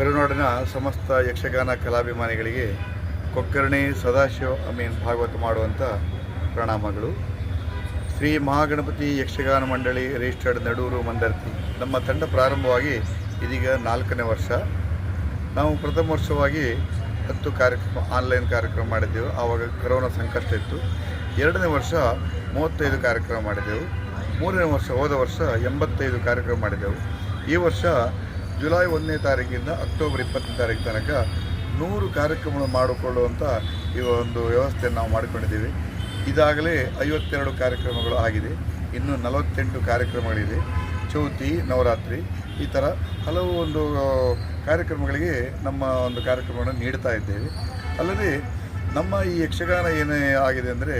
ಕರುನಾಡಿನ ಸಮಸ್ತ ಯಕ್ಷಗಾನ ಕಲಾಭಿಮಾನಿಗಳಿಗೆ ಕೊಕ್ಕರ್ಣಿ, ಸದಾಶಿವ ಅಮೀನ್ ಭಾಗವತ ಮಾಡುವಂಥ ಪ್ರಣಾಮಗಳು. ಶ್ರೀ ಮಹಾಗಣಪತಿ ಯಕ್ಷಗಾನ ಮಂಡಳಿ ರಿಜಿಸ್ಟರ್ಡ್ ನಡೂರು ಮಂದರ್ತಿ. ನಮ್ಮ ತಂಡ ಪ್ರಾರಂಭವಾಗಿ ಇದೀಗ ನಾಲ್ಕನೇ ವರ್ಷ. ನಾವು ಪ್ರಥಮ ವರ್ಷವಾಗಿ ಹತ್ತು ಕಾರ್ಯಕ್ರಮ ಆನ್ಲೈನ್ ಕಾರ್ಯಕ್ರಮ ಮಾಡಿದ್ದೆವು. ಆವಾಗ ಕರೋನಾ ಸಂಕಷ್ಟ ಇತ್ತು. ಎರಡನೇ ವರ್ಷ ಮೂವತ್ತೈದು ಕಾರ್ಯಕ್ರಮ ಮಾಡಿದೆವು ಮೂರನೇ ವರ್ಷ ಹೋದ ವರ್ಷ ಎಂಬತ್ತೈದು ಕಾರ್ಯಕ್ರಮ ಮಾಡಿದೆವು ಈ ವರ್ಷ ಜುಲೈ ಒಂದನೇ ತಾರೀಕಿಂದ ಅಕ್ಟೋಬರ್ ಇಪ್ಪತ್ತನೇ ತಾರೀಕು ತನಕ ನೂರು ಕಾರ್ಯಕ್ರಮಗಳನ್ನು ಮಾಡಿಕೊಳ್ಳುವಂಥ ಈ ಒಂದು ವ್ಯವಸ್ಥೆಯನ್ನು ನಾವು ಮಾಡಿಕೊಂಡಿದ್ದೀವಿ. ಇದಾಗಲೇ ಐವತ್ತೆರಡು ಕಾರ್ಯಕ್ರಮಗಳು ಆಗಿದೆ. ಇನ್ನು ನಲವತ್ತೆಂಟು ಕಾರ್ಯಕ್ರಮಗಳಿದೆ. ಚೌತಿ, ನವರಾತ್ರಿ ಈ ಥರ ಹಲವು ಒಂದು ಕಾರ್ಯಕ್ರಮಗಳಿಗೆ ನಮ್ಮ ಒಂದು ಕಾರ್ಯಕ್ರಮವನ್ನು ನೀಡ್ತಾ ಇದ್ದೇವೆ. ಅಲ್ಲದೆ ನಮ್ಮ ಈ ಯಕ್ಷಗಾನ ಏನೇ ಆಗಿದೆ ಅಂದರೆ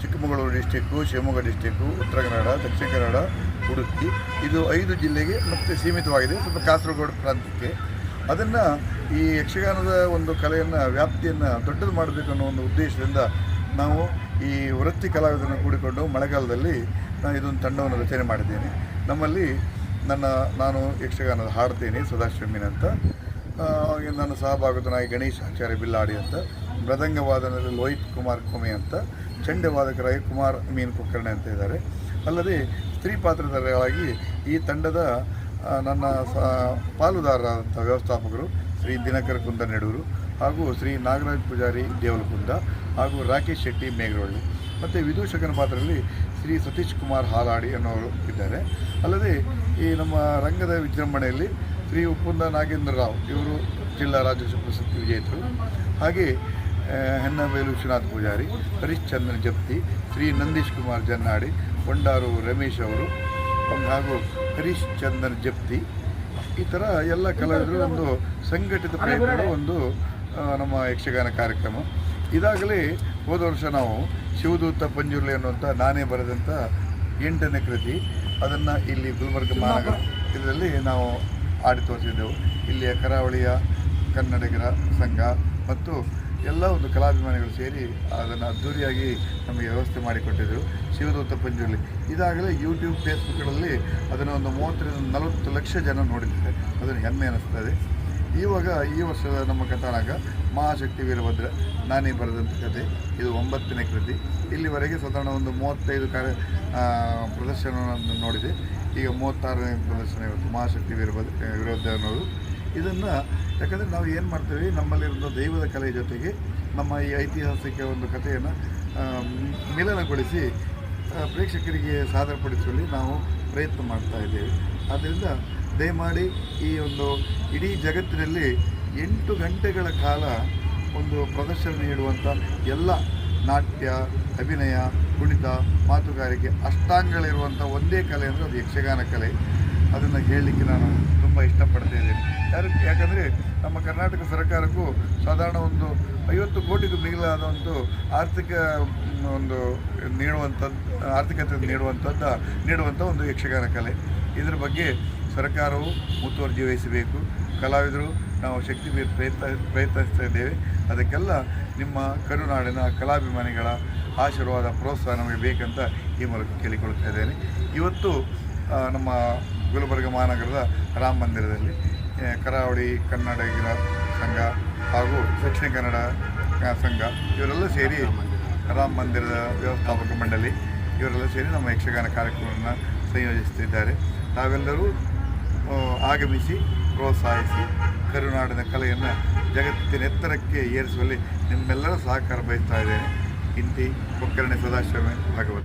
ಚಿಕ್ಕಮಗಳೂರು ಡಿಸ್ಟಿಕ್ಕು ಶಿವಮೊಗ್ಗ ಡಿಸ್ಟಿಕ್ಕು ಉತ್ತರ ಕನ್ನಡ, ದಕ್ಷಿಣ ಕನ್ನಡ ಉಡುಪಿ ಇದು ಐದು ಜಿಲ್ಲೆಗೆ ಮತ್ತೆ ಸೀಮಿತವಾಗಿದೆ. ಸ್ವಲ್ಪ ಕಾಸರಗೋಡು ಪ್ರಾಂತ್ಯಕ್ಕೆ. ಅದನ್ನು ಈ ಯಕ್ಷಗಾನದ ಒಂದು ಕಲೆಯನ್ನು, ವ್ಯಾಪ್ತಿಯನ್ನು ದೊಡ್ಡದು ಮಾಡಬೇಕು ಅನ್ನೋ ಒಂದು ಉದ್ದೇಶದಿಂದ ನಾವು ಈ ವೃತ್ತಿ ಕಲಾವಿದರನ್ನು ಕೂಡಿಕೊಂಡು ಮಳೆಗಾಲದಲ್ಲಿ ನಾನು ಇದೊಂದು ತಂಡವನ್ನು ರಚನೆ ಮಾಡಿದ್ದೇನೆ. ನಮ್ಮಲ್ಲಿ ನನ್ನ, ನಾನು ಯಕ್ಷಗಾನದ ಹಾಡ್ತೇನೆ ಸದಾಶಿವಮೀನ್ ಅಂತ. ನನ್ನ ಸಹಭಾಗತನಾಗಿ ಗಣೇಶ್, ಆಚಾರ್ಯ ಬಿಲ್ಲಾಡಿ ಅಂತ. ಮೃದಂಗವಾದನದಲ್ಲಿ ಲೋಹಿತ್ ಕುಮಾರ್ ಕೊಮೆ ಅಂತ. ಚಂಡವಾದಕರಾಗಿ ಕುಮಾರ್ ಮೀನ್ ಕುಕ್ಕರ್ಣೆ ಅಂತ ಇದ್ದಾರೆ. ಅಲ್ಲದೆ ಸ್ತ್ರೀ ಪಾತ್ರಧಾರಿಗಳಾಗಿ ಈ ತಂಡದ ನನ್ನ ಪಾಲುದಾರರಾದಂಥ ವ್ಯವಸ್ಥಾಪಕರು ಶ್ರೀ ದಿನಕರ ಕುಂದ ನೆಡೂರು ಹಾಗೂ ಶ್ರೀ ನಾಗರಾಜ್ ಪೂಜಾರಿ ದೇವಲಕುಂದ ಹಾಗೂ ರಾಕೇಶ್ ಶೆಟ್ಟಿ ಮೇಘರೊಳ್ಳಿ ಮತ್ತು ವಿದೂಷಕನ ಪಾತ್ರದಲ್ಲಿ ಶ್ರೀ ಸತೀಶ್ ಕುಮಾರ್ ಹಾಲಾಡಿ ಅನ್ನೋರು ಇದ್ದಾರೆ. ಅಲ್ಲದೆ ಈ ನಮ್ಮ ರಂಗದ ವಿಜೃಂಭಣೆಯಲ್ಲಿ ಶ್ರೀ ಉಪ್ಪುಂದ ನಾಗೇಂದ್ರ ರಾವ್ ಇವರು ಜಿಲ್ಲಾ ರಾಜ್ಯೋತ್ಸವ ಪ್ರಶಸ್ತಿ ವಿಜೇತರು. ಹಾಗೆ ಹೆನ್ನಬೇಲು ವಿಶ್ವನಾಥ್ ಪೂಜಾರಿ ಹರಿಶ್ಚಂದ್ರ ಜಪ್ತಿ, ಶ್ರೀ ನಂದೀಶ್ ಕುಮಾರ್ ಜನ್ನಾಡಿ, ಬಂಡಾರು ರಮೇಶ್ ಅವರು ಹಾಗೂ ಹರಿಶ್ಚಂದ್ರ ಜಪ್ತಿ. ಈ ಥರ ಎಲ್ಲ ಕಲಾವಿದರು ಒಂದು ಸಂಘಟಿತ ಪ್ರಯತ್ನದ ಒಂದು ನಮ್ಮ ಯಕ್ಷಗಾನ ಕಾರ್ಯಕ್ರಮ. ಇದಾಗಲೇ ಹೋದ ವರ್ಷ ನಾವು ಶಿವದೂತ ಪಂಜುರ್ಲಿ ಅನ್ನುವಂಥ ನಾನೇ ಬರೆದಂಥ ಎಂಟನೇ ಕೃತಿ. ಅದನ್ನು ಇಲ್ಲಿ ಗುಲ್ಬರ್ಗ ಮಹಾನಗರ ಇದರಲ್ಲಿ ನಾವು ಆಡಿ ತೋರಿಸಿದ್ದೆವು. ಇಲ್ಲಿಯ ಕರಾವಳಿಯ ಕನ್ನಡಿಗರ ಸಂಘ ಮತ್ತು ಎಲ್ಲ ಒಂದು ಕಲಾಭಿಮಾನಿಗಳು ಸೇರಿ ಅದನ್ನು ಅದ್ಧೂರಿಯಾಗಿ ನಮಗೆ ವ್ಯವಸ್ಥೆ ಮಾಡಿಕೊಟ್ಟಿದ್ದರು ಶಿವದೂತ ಪಂಜುರ್ಲಿ ಇದಾಗಲೇ ಯೂಟ್ಯೂಬ್ ಫೇಸ್ಬುಕ್ಗಳಲ್ಲಿ ಅದನ್ನು ಒಂದು ಮೂವತ್ತರಿಂದ ನಲವತ್ತು ಲಕ್ಷ ಜನ ನೋಡಿದ್ದಾರೆ. ಅದನ್ನು ಹೆಮ್ಮೆ ಅನ್ನಿಸ್ತದೆ ಇವಾಗ ಈ ವರ್ಷದ ನಮ್ಮ ಕಥಾನಕ ಮಹಾಶಕ್ತಿ ವೀರಭದ್ರ, ನಾನೇ ಬರೆದಂಥ ಕತೆ. ಇದು ಒಂಬತ್ತನೇ ಕೃತಿ. ಇಲ್ಲಿವರೆಗೆ ಸಾಧಾರಣ ಒಂದು ಮೂವತ್ತೈದು ಕಾರ್ಯ ಪ್ರದರ್ಶನವನ್ನು ನೋಡಿದೆ. ಈಗ ಮೂವತ್ತಾರನೇ ಪ್ರದರ್ಶನ ಇವತ್ತು ಮಹಾಶಕ್ತಿ ವೀರಭದ್ರ ವಿರೋಧ ಅನ್ನೋದು. ಇದನ್ನು ಯಾಕಂದರೆ ನಾವು ಏನು ಮಾಡ್ತೀವಿ ನಮ್ಮಲ್ಲಿರುವಂಥ ದೈವದ ಕಲೆ ಜೊತೆಗೆ ನಮ್ಮ ಈ ಐತಿಹಾಸಿಕ ಒಂದು ಕಥೆಯನ್ನು ಮಿಲನಗೊಳಿಸಿ ಪ್ರೇಕ್ಷಕರಿಗೆ ಸಾದರಪಡಿಸುವಲ್ಲಿ ನಾವು ಪ್ರಯತ್ನ ಮಾಡ್ತಾ ಇದ್ದೇವೆ. ಆದ್ದರಿಂದ ದಯಮಾಡಿ ಈ ಒಂದು ಇಡೀ ಜಗತ್ತಿನಲ್ಲಿ ಎಂಟು ಗಂಟೆಗಳ ಕಾಲ ಒಂದು ಪ್ರದರ್ಶನ ನೀಡುವಂಥ ಎಲ್ಲ ನಾಟ್ಯ, ಅಭಿನಯ, ಕುಣಿತ, ಮಾತುಗಾರಿಕೆ ಅಷ್ಟಾಂಗಗಳಿರುವಂಥ ಒಂದೇ ಕಲೆ ಅಂದರೆ ಅದು ಯಕ್ಷಗಾನ ಕಲೆ. ಅದನ್ನು ಹೇಳಲಿಕ್ಕೆ ನಾನು ತುಂಬ ಇಷ್ಟಪಡ್ತಾ ಇದ್ದೇನೆ ಯಾರು ಯಾಕಂದರೆ ನಮ್ಮ ಕರ್ನಾಟಕ ಸರ್ಕಾರಕ್ಕೂ ಸಾಧಾರಣ ಒಂದು ಐವತ್ತು ಕೋಟಿಗೂ ಮಿಗಿಲಾದ ಒಂದು ಆರ್ಥಿಕ ಒಂದು ನೀಡುವಂಥದ್ದು ಆರ್ಥಿಕತೆ ನೀಡುವಂಥದ್ದು ನೀಡುವಂಥ ಒಂದು ಯಕ್ಷಗಾನ ಕಲೆ. ಇದರ ಬಗ್ಗೆ ಸರ್ಕಾರವು ಮುತುವರ್ಜಿ ವಹಿಸಬೇಕು. ಕಲಾವಿದರು ನಾವು ಶಕ್ತಿ ಪ್ರಯತ್ನ, ಪ್ರಯತ್ನಿಸ್ತಾ ಇದ್ದೇವೆ. ಅದಕ್ಕೆಲ್ಲ ನಿಮ್ಮ ಕರುನಾಡಿನ ಕಲಾಭಿಮಾನಿಗಳ ಆಶೀರ್ವಾದ, ಪ್ರೋತ್ಸಾಹ ನಮಗೆ ಬೇಕಂತ ಈ ಮೂಲಕ ಕೇಳಿಕೊಳ್ತಾ ಇದ್ದೇನೆ. ಇವತ್ತು ನಮ್ಮ ಗುಲ್ಬರ್ಗ ಮಹಾನಗರದ ರಾಮ ಮಂದಿರದಲ್ಲಿ ಕರಾವಳಿ ಕನ್ನಡಿಗರ ಸಂಘ ಹಾಗೂ ದಕ್ಷಿಣ ಕನ್ನಡ ಸಂಘ ಇವರೆಲ್ಲ ಸೇರಿ ರಾಮ ಮಂದಿರದ ವ್ಯವಸ್ಥಾಪಕ ಮಂಡಳಿ. ಇವರೆಲ್ಲ ಸೇರಿ ನಮ್ಮ ಯಕ್ಷಗಾನ ಕಾರ್ಯಕ್ರಮವನ್ನು ಸಂಯೋಜಿಸುತ್ತಿದ್ದಾರೆ. ತಾವೆಲ್ಲರೂ ಆಗಮಿಸಿ ಪ್ರೋತ್ಸಾಹಿಸಿ ಕರುನಾಡಿನ ಕಲೆಯನ್ನು ಜಗತ್ತಿನ ಎತ್ತರಕ್ಕೆ ಏರಿಸುವಲ್ಲಿ ನಿಮ್ಮೆಲ್ಲರ ಸಹಕಾರ ಬಯಸ್ತಾ ಇದ್ದೇನೆ. ಇಂತಿ ಒಕ್ಕರಣೆ ಸದಾಶಿವ ಭಾಗವತ್.